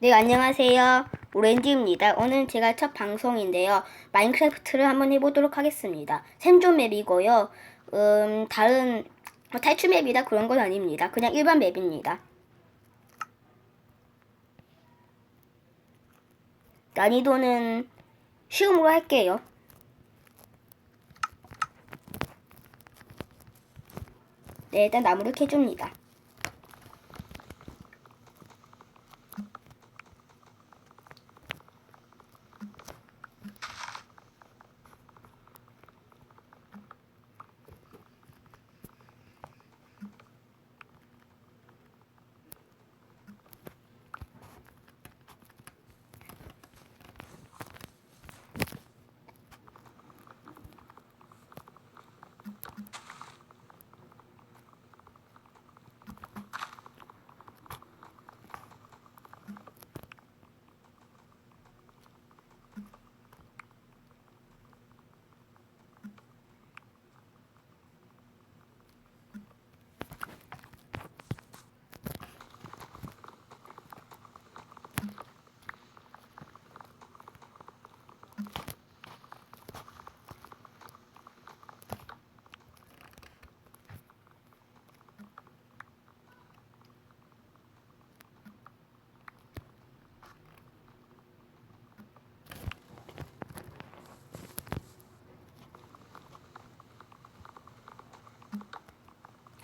네, 안녕하세요. 오렌지입니다. 오늘 제가 첫 방송인데요. 마인크래프트를 한번 해보도록 하겠습니다. 생존 맵이고요. 음, 다른 뭐 탈출 맵이다 그런 건 아닙니다. 그냥 일반 맵입니다. 난이도는 쉬움으로 할게요. 네, 일단 나무를 캐줍니다.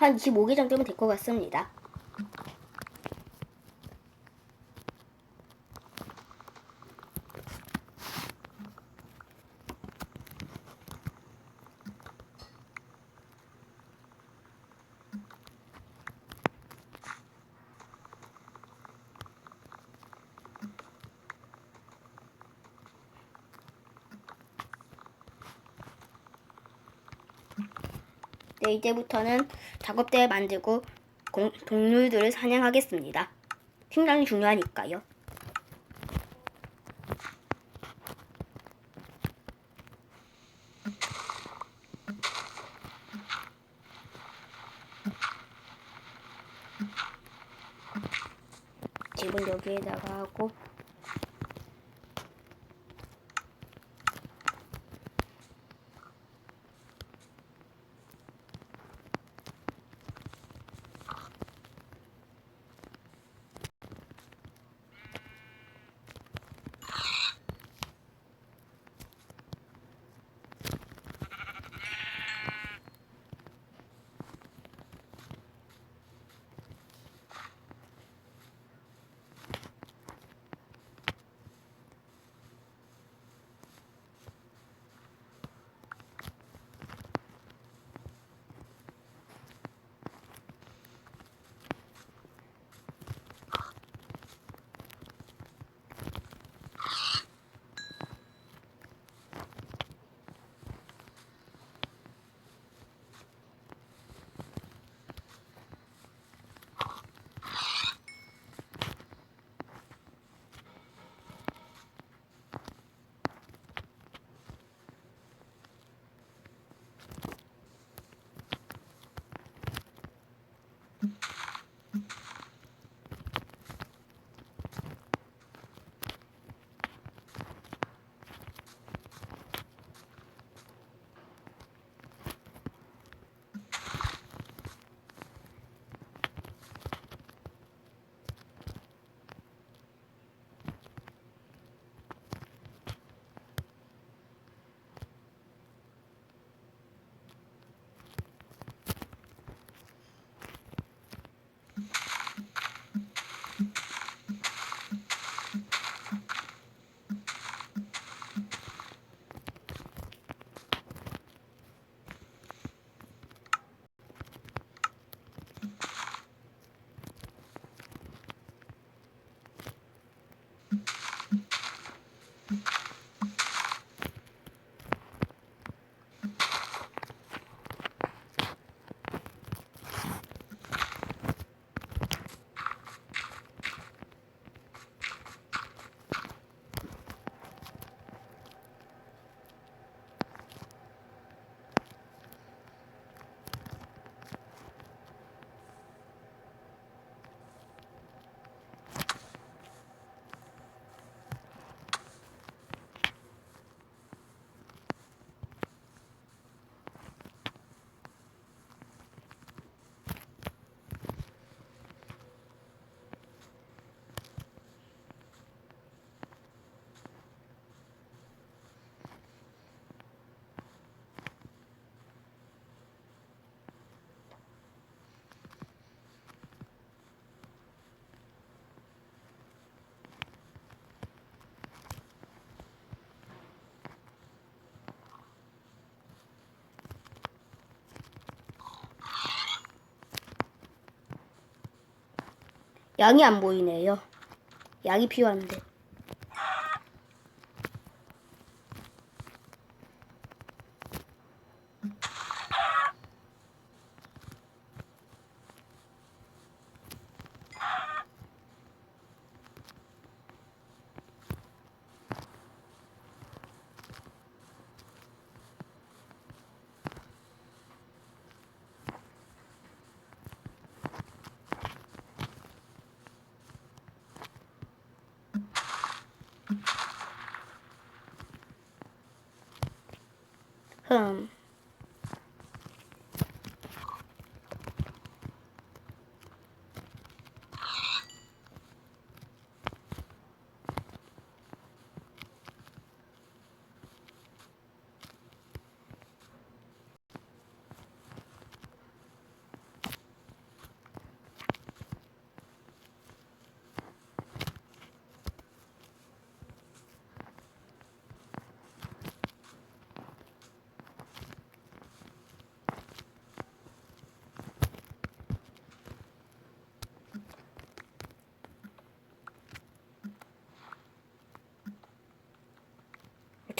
한 25개 정도면 될 것 같습니다. 이제부터는 작업대를 만들고 공- 동물들을 사냥하겠습니다. 굉장히 중요하니까요. 집은 여기에다가 하고 양이 안 보이네요. 양이 필요한데. Welcome.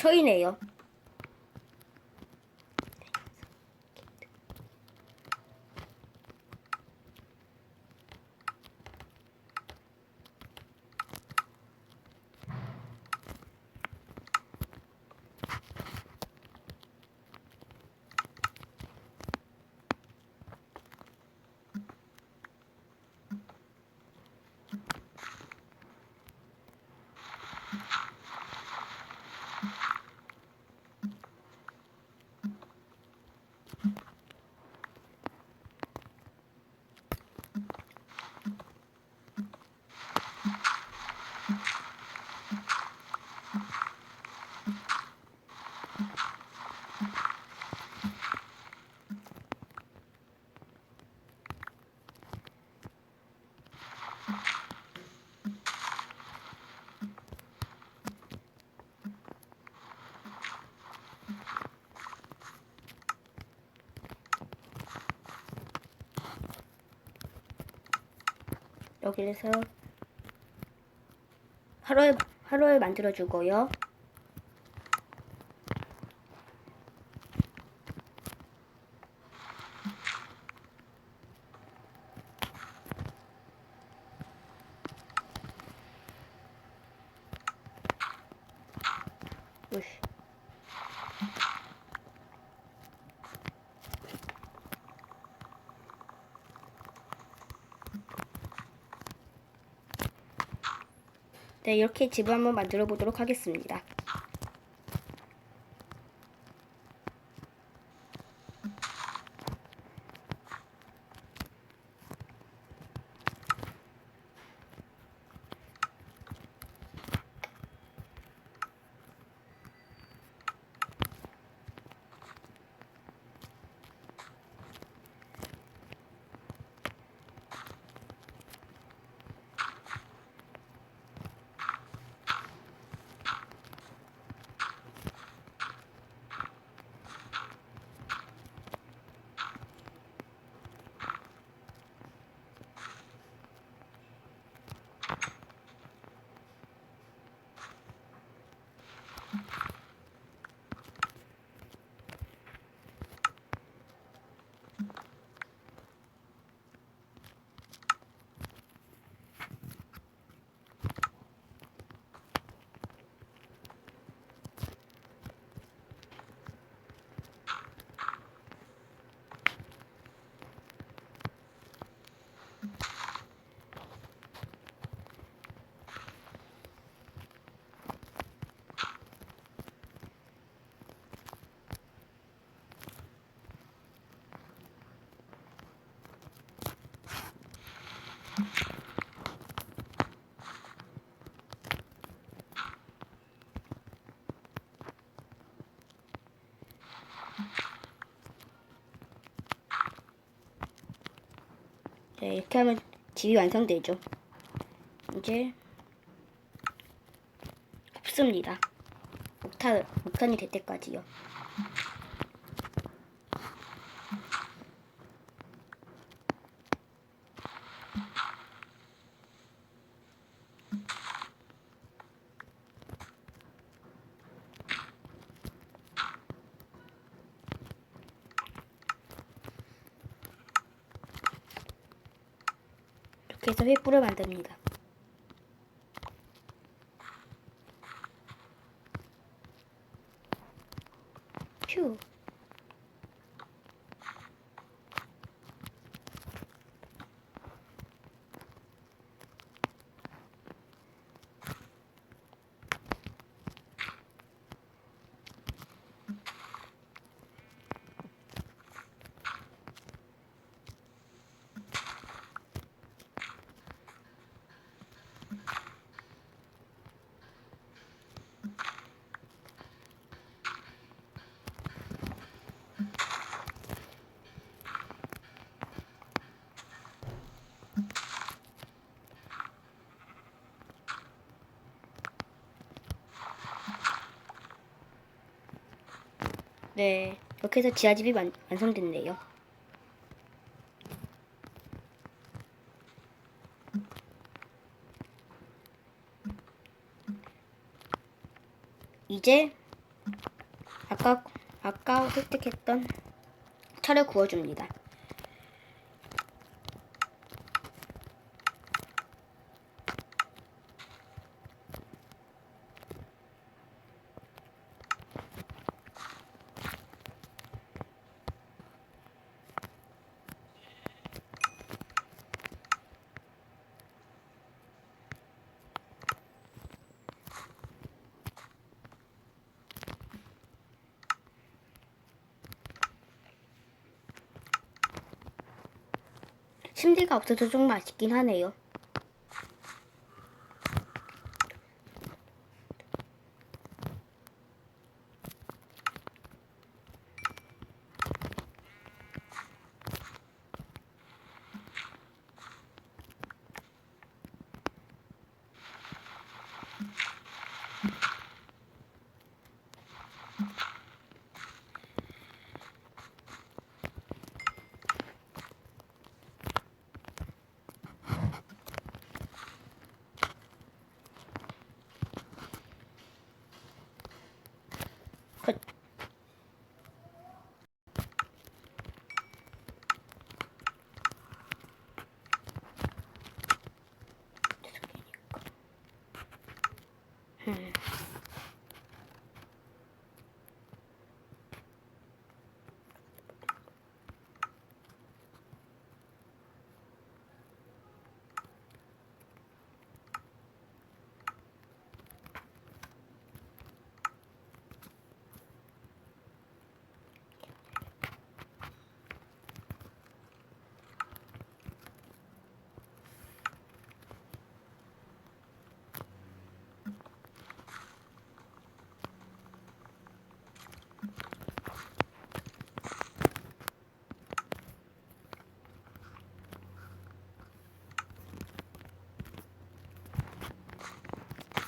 철이네요. 여기에서 하루에 하루에 만들어 주고요. 으쌰. 네, 이렇게 집을 한번 만들어 보도록 하겠습니다. 네, 이렇게 하면 집이 완성되죠. 이제 굽습니다. 목탄, 목탄이 될 때까지요. 해서 횃불을 만듭니다. 휴. 네, 이렇게 해서 지하집이 완, 완성됐네요. 이제 아까 아까 획득했던 차를 구워줍니다. 침대가 없어서 좀 아쉽긴 하네요. 음.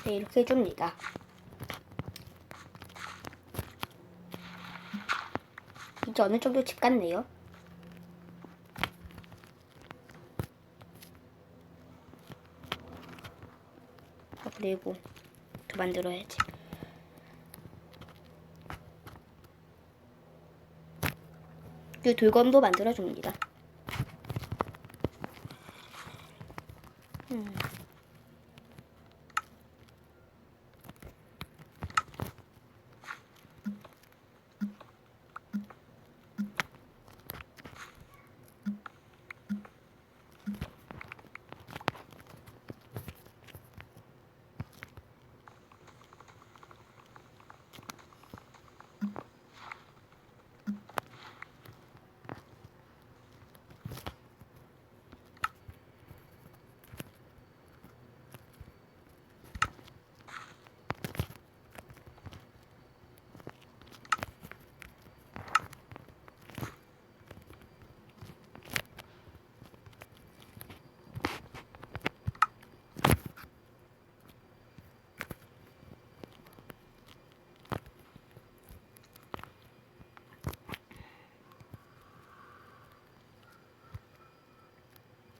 네, 이렇게 해줍니다. 이제 어느 정도 집 같네요. 아, 그리고 더 만들어야지. 그 돌검도 만들어줍니다.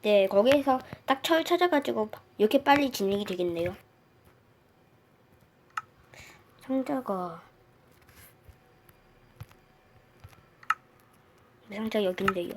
네, 거기에서 딱 철 찾아가지고 이렇게 빨리 진행이 되겠네요. 상자가 상자 여긴데요.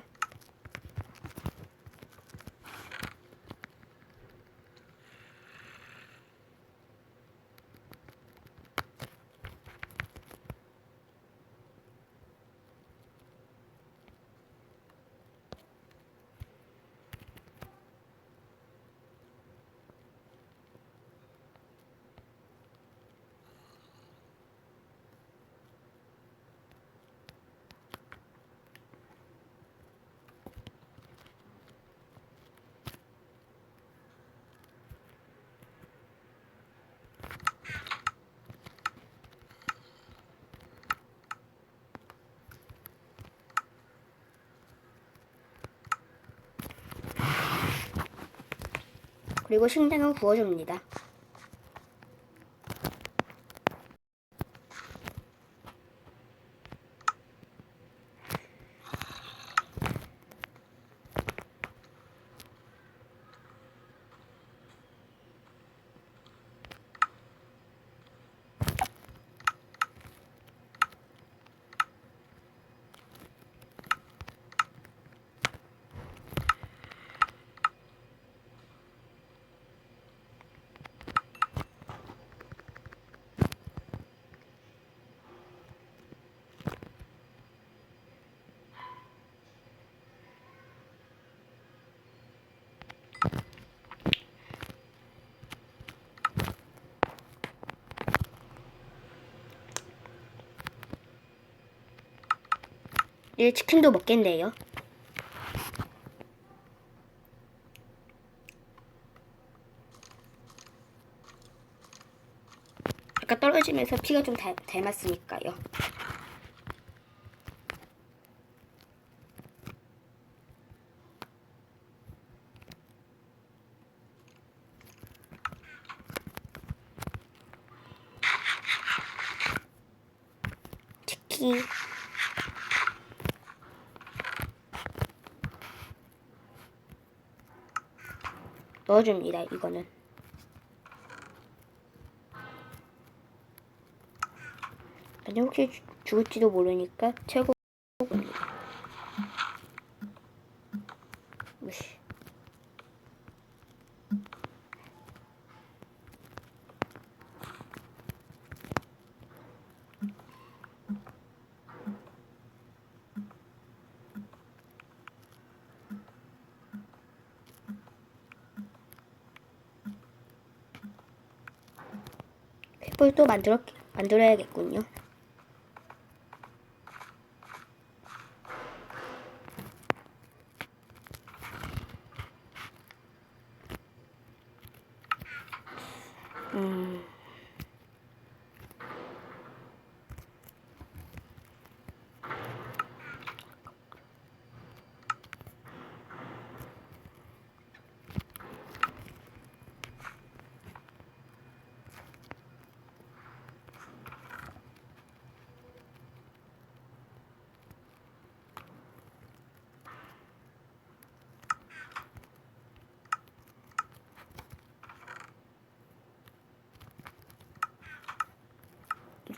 그리고 식량을 구워줍니다. 이제 치킨도 먹겠네요. 아까 떨어지면서 피가 좀 닮, 닮았으니까요. 치킨. 넣어줍니다. 이거는. 아니 혹시 죽- 죽을지도 모르니까 최고. 으쌰. 횃불 또 만들어 만들어야겠군요. 음.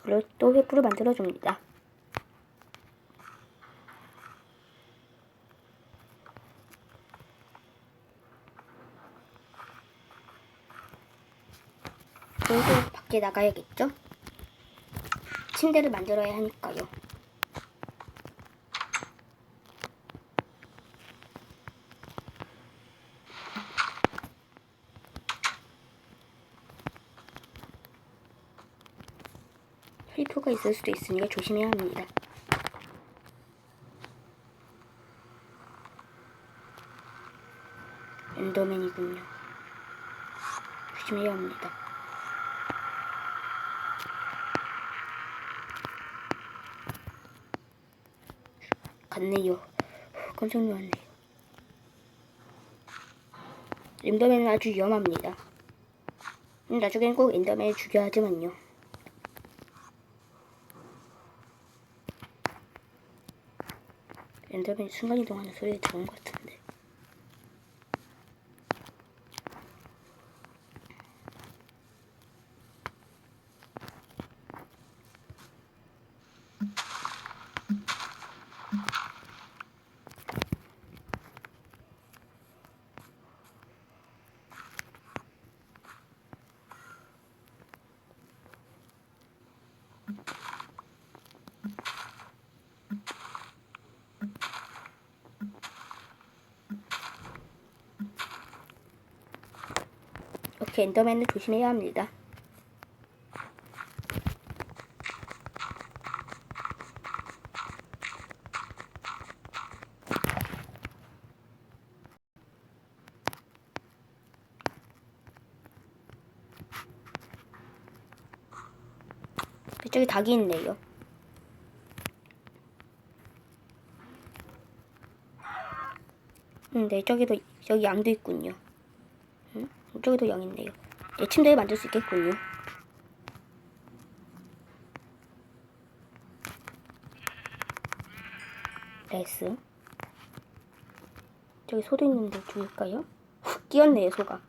이걸로 또 횃불을 만들어 줍니다. 그리고 밖에 나가야겠죠? 침대를 만들어야 하니까요. 슬리퍼가 있을 수도 있으니까 조심해야 합니다. 엔더맨이군요. 조심해야 합니다. 갔네요. 깜짝 놀랐네요. 엔더맨은 아주 위험합니다. 음, 나중엔 꼭 엔더맨을 죽여야 하지만요. 엔더맨이 순간이동하는 소리를 들은 것 같은데. 엔더맨을 조심해야 합니다. 그쪽에 닭이 있네요. 음, 네, 저기도, 여기 양도 있군요. 음? 이쪽에도 0인데요. 내 침대를 만들 수 있겠군요. 레스. 저기 소도 있는데 죽일까요? 훅 뛰었네요, 소가.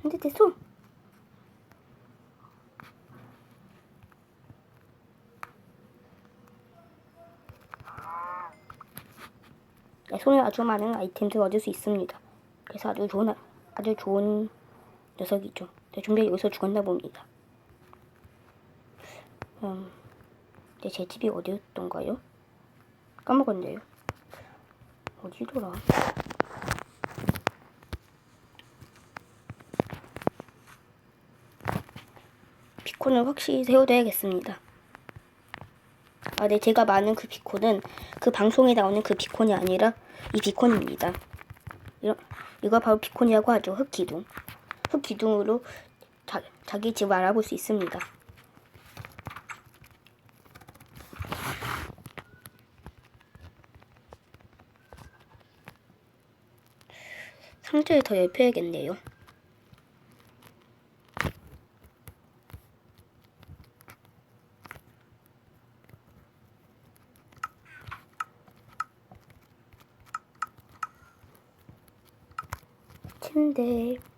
근데 내 소! 네, 손에 아주 많은 아이템들을 얻을 수 있습니다. 그래서 아주 좋은 아- 아주 좋은 녀석이죠. 네, 준비 여기서 죽었나 봅니다. 음, 네, 제 집이 어디였던가요? 까먹었네요. 어디더라? 비콘을 확실히 세워둬야겠습니다. 아, 네, 제가 많은 그 비콘은 그 방송에 나오는 그 비콘이 아니라 이 비콘입니다. 이거, 이거 바로 비콘이라고 하죠. 흑기둥. 흑기둥으로 자, 자기 집을 알아볼 수 있습니다. 상자를 더 넓혀야겠네요. 침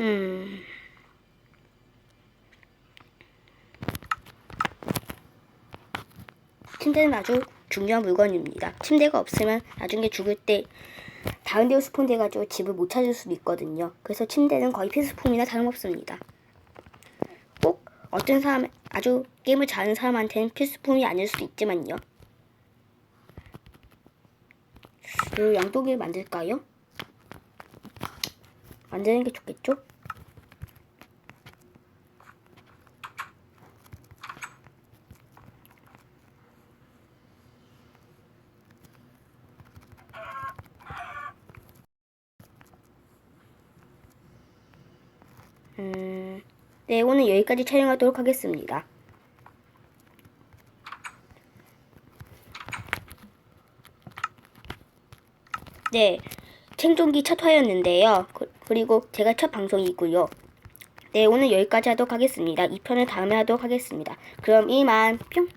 음. 침대는 아주 중요한 물건입니다. 침대가 없으면 나중에 죽을 때 다른 데로 스폰돼가지고 집을 못 찾을 수도 있거든요. 그래서 침대는 거의 필수품이나 다름없습니다. 꼭 어떤 사람, 아주 게임을 잘하는 사람한테는 필수품이 아닐 수도 있지만요. 이 양동이를 만들까요? 만드는 게 좋겠죠? 음, 네, 오늘 여기까지 촬영하도록 하겠습니다. 네, 생존기 첫 화였는데요. 그, 그리고 제가 첫 방송이고요. 네, 오늘 여기까지 하도록 하겠습니다. 2편을 다음에 하도록 하겠습니다. 그럼 이만 뿅!